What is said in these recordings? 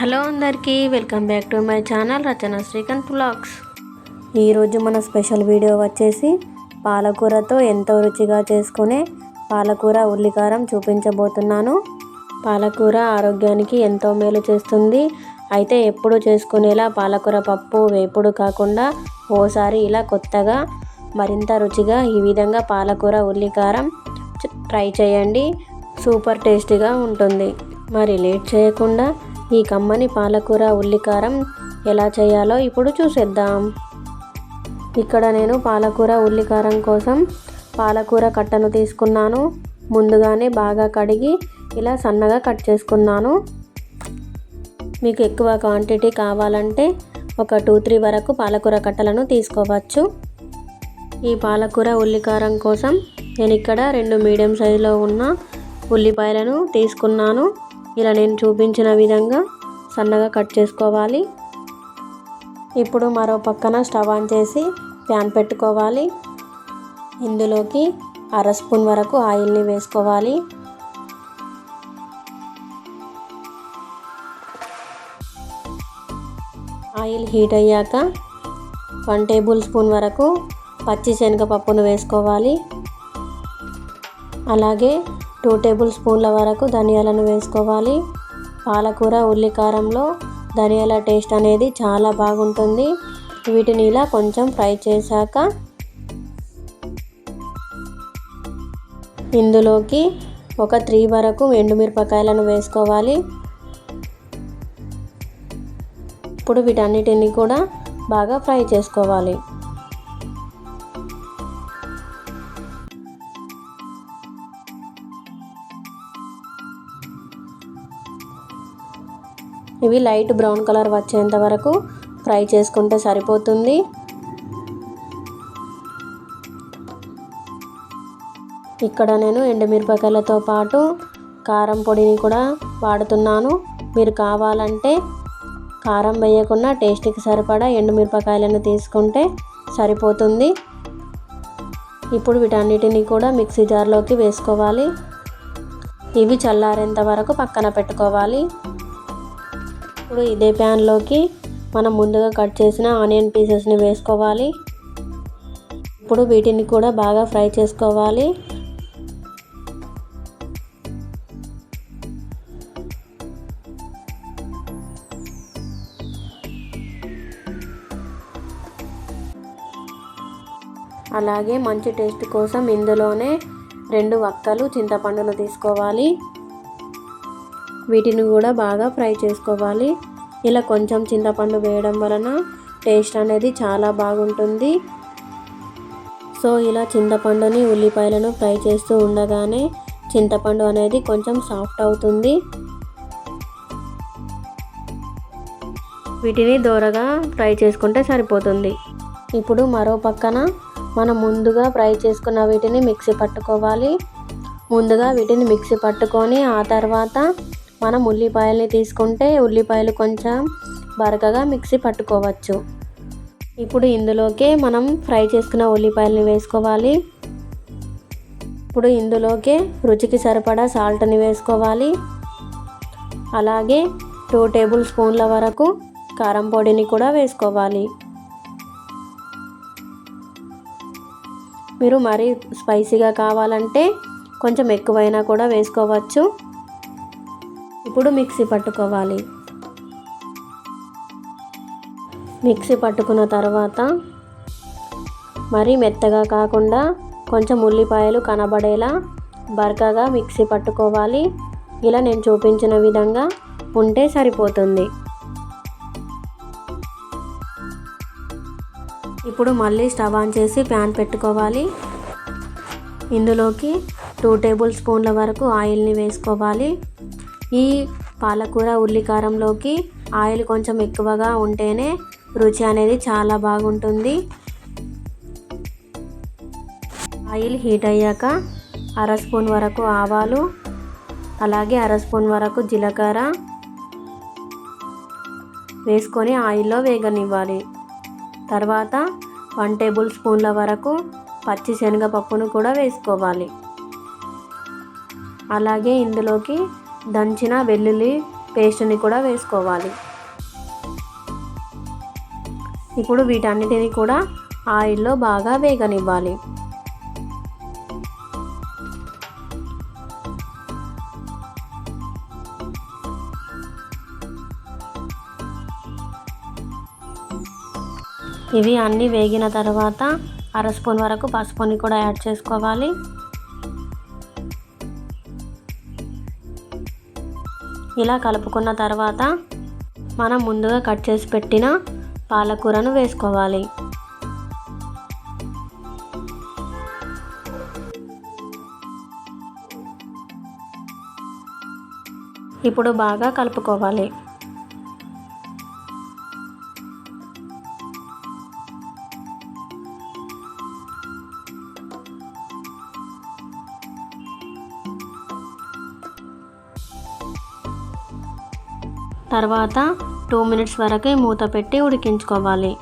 Hello అందరికీ welcome back to my channel Rachana Srikanth blogs. ఈరోజు మన స్పెషల్ వీడియో వచ్చేసి పాలకూరతో ఎంతో రుచిగా చేసుకునే పాలకూర ఉల్లికారం చూపించబోతున్నాను. పాలకూర ఆరోగ్యానికి ఎంతో మేలు చేస్తుంది. అయితే ఎప్పుడు చేసుకునేలా పాలకూర పప్పు వేపుడు కాకుండా ఓసారి ఇలా కొత్తగా మరింత రుచిగా ఈ విధంగా పాలకూర ఉల్లికారం ట్రై చేయండి. సూపర్ టేస్టీగా ఉంటుంది. మరి లేట్ చేయకుండా ఈ కమ్మని పాలకూర ఉల్లికారం ఎలా చేయాలో ఇప్పుడు చూసేద్దాం. ఇక్కడ నేను పాలకూర ఉల్లికారం కోసం పాలకూర కట్టను తీసుకున్నాను. ముందుగానే బాగా కడిగి ఇలా సన్నగా కట్ చేసుకున్నాను. మీకు ఎక్కువ క్వాంటిటీ కావాలంటే ఒక టూ త్రీ వరకు పాలకూర కట్టలను తీసుకోవచ్చు. ఈ పాలకూర ఉల్లికారం కోసం నేను ఇక్కడ రెండు మీడియం సైజులో ఉన్న ఉల్లిపాయలను తీసుకున్నాను. ఇలా నేను చూపించిన విధంగా సన్నగా కట్ చేసుకోవాలి. ఇప్పుడు మరో పక్కన స్టవ్ ఆన్ చేసి ప్యాన్ పెట్టుకోవాలి. ఇందులోకి అర స్పూన్ వరకు ఆయిల్ని వేసుకోవాలి. ఆయిల్ హీట్ అయ్యాక వన్ టేబుల్ స్పూన్ వరకు పచ్చి శనగపప్పును వేసుకోవాలి. అలాగే టూ టేబుల్ స్పూన్ల వరకు ధనియాలను వేసుకోవాలి. పాలకూర ఉల్లికారంలో ధనియాల టేస్ట్ అనేది చాలా బాగుంటుంది. వీటిని ఇలా కొంచెం ఫ్రై చేశాక ఇందులోకి ఒక త్రీ వరకు ఎండుమిరపకాయలను వేసుకోవాలి. ఇప్పుడు వీటన్నిటిని కూడా బాగా ఫ్రై చేసుకోవాలి. ఇవి లైట్ బ్రౌన్ కలర్ వచ్చేంత వరకు ఫ్రై చేసుకుంటే సరిపోతుంది. ఇక్కడ నేను ఎండుమిరపకాయలతో పాటు కారం పొడిని కూడా వాడుతున్నాను. మీరు కావాలంటే కారం వేయకుండా టేస్ట్కి సరిపడా ఎండుమిరపకాయలను తీసుకుంటే సరిపోతుంది. ఇప్పుడు వీటన్నిటిని కూడా మిక్సీ జార్లోకి వేసుకోవాలి. ఇవి చల్లారేంత వరకు పక్కన పెట్టుకోవాలి. ఇప్పుడు ఇదే ప్యాన్లోకి మనం ముందుగా కట్ చేసిన ఆనియన్ పీసెస్ని వేసుకోవాలి. ఇప్పుడు వీటిని కూడా బాగా ఫ్రై చేసుకోవాలి. అలాగే మంచి టేస్ట్ కోసం ఇందులోనే రెండు వక్కలు చింతపండును తీసుకోవాలి. వీటిని కూడా బాగా ఫ్రై చేసుకోవాలి. ఇలా కొంచెం చింతపండు వేయడం వలన టేస్ట్ అనేది చాలా బాగుంటుంది. సో ఇలా చింతపండుని ఉల్లిపాయలను ఫ్రై చేస్తూ ఉండగానే చింతపండు అనేది కొంచెం సాఫ్ట్ అవుతుంది. వీటిని దూరగా ఫ్రై చేసుకుంటే సరిపోతుంది. ఇప్పుడు మరో పక్కన మనం ముందుగా ఫ్రై చేసుకున్న వీటిని మిక్సీ పట్టుకోవాలి. ముందుగా వీటిని మిక్సీ పట్టుకొని ఆ తర్వాత మనం ఉల్లిపాయల్ని తీసుకుంటే ఉల్లిపాయలు కొంచెం బరకగా మిక్సీ పట్టుకోవచ్చు. ఇప్పుడు ఇందులోకే మనం ఫ్రై చేసుకున్న ఉల్లిపాయలని వేసుకోవాలి. ఇప్పుడు ఇందులోకే రుచికి సరిపడా సాల్ట్ని వేసుకోవాలి. అలాగే టూ టేబుల్ స్పూన్ల వరకు కారం పొడిని కూడా వేసుకోవాలి. మీరు మరీ స్పైసీగా కావాలంటే కొంచెం ఎక్కువైనా కూడా వేసుకోవచ్చు. ఇప్పుడు మిక్సీ పట్టుకోవాలి. మిక్సీ పట్టుకున్న తర్వాత మరీ మెత్తగా కాకుండా కొంచెం ఉల్లిపాయలు కనబడేలా బరకగా మిక్సీ పట్టుకోవాలి. ఇలా నేను చూపించిన విధంగా ఉంటే సరిపోతుంది. ఇప్పుడు మళ్ళీ స్టవ్ ఆన్ చేసి ప్యాన్ పెట్టుకోవాలి. ఇందులోకి టూ టేబుల్ స్పూన్ల వరకు ఆయిల్ని వేసుకోవాలి. ఈ పాలకూర ఉల్లికారంలోకి ఆయిల్ కొంచెం ఎక్కువగా ఉంటేనే రుచి అనేది చాలా బాగుంటుంది. ఆయిల్ హీట్ అయ్యాక అర స్పూన్ వరకు ఆవాలు అలాగే అర స్పూన్ వరకు జీలకర్ర వేసుకొని ఆయిల్లో వేగనివ్వాలి. తర్వాత వన్ టేబుల్ స్పూన్ల వరకు పచ్చి శనగపప్పును కూడా వేసుకోవాలి. అలాగే ఇందులోకి దంచిన వెల్లుల్లి పేస్ట్ని కూడా వేసుకోవాలి. ఇప్పుడు వీటన్నిటిని కూడా ఆయిల్లో బాగా వేగనివ్వాలి. ఇవి అన్నీ వేగిన తర్వాత అర స్పూన్ వరకు పసుపుని కూడా యాడ్ చేసుకోవాలి. ఇలా కలుపుకున్న తర్వాత మనం ముందుగా కట్ చేసి పెట్టిన పాలకూరను వేసుకోవాలి. ఇప్పుడు బాగా కలుపుకోవాలి. తర్వాత టూ మినిట్స్ వరకు మూత పెట్టి ఉడికించుకోవాలి.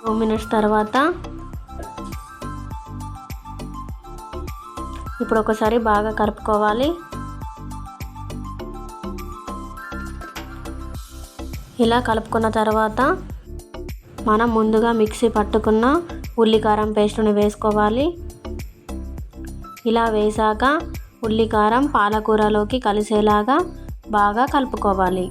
టూ మినిట్స్ తర్వాత ఇప్పుడు ఒకసారి బాగా కలుపుకోవాలి. ఇలా కలుపుకున్న తర్వాత మనం ముందుగా మిక్సీ పట్టుకున్న ఉల్లికారం పేస్టుని వేసుకోవాలి. ఇలా వేసాక ఉల్లికారం పాలకూరలోకి కలిసేలాగా బాగా కలుపుకోవాలి.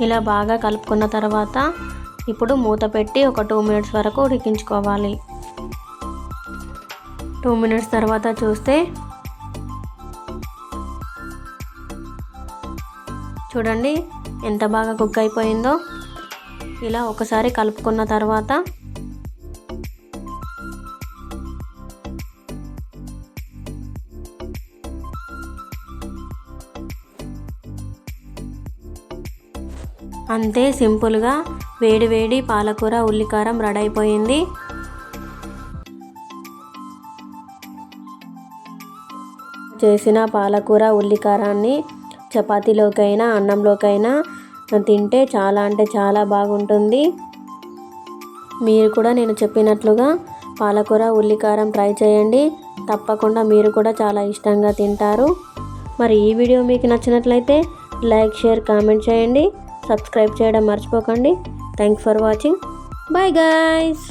ఇలా బాగా కలుపుకున్న తర్వాత ఇప్పుడు మూత పెట్టి ఒక టూ మినిట్స్ వరకు ఉడికించుకోవాలి. టూ మినిట్స్ తర్వాత చూస్తే చూడండి ఎంత బాగా కుక్ అయిపోయిందో. ఇలా ఒకసారి కలుపుకున్న తర్వాత అంతే సింపుల్గా వేడి వేడి పాలకూర ఉల్లికారం రెడీ అయిపోయింది. చేసిన పాలకూర ఉల్లికారాన్ని చపాతీలోకైనా అన్నంలోకైనా తింటే చాలా అంటే చాలా బాగుంటుంది. మీరు కూడా నేను చెప్పినట్లుగా పాలకూర ఉల్లికారం ట్రై చేయండి. తప్పకుండా మీరు కూడా చాలా ఇష్టంగా తింటారు. మరి ఈ వీడియో మీకు నచ్చినట్లయితే లైక్ షేర్ కామెంట్ చేయండి. సబ్స్క్రైబ్ చేయడం మర్చిపోకండి. Thanks for watching bye guys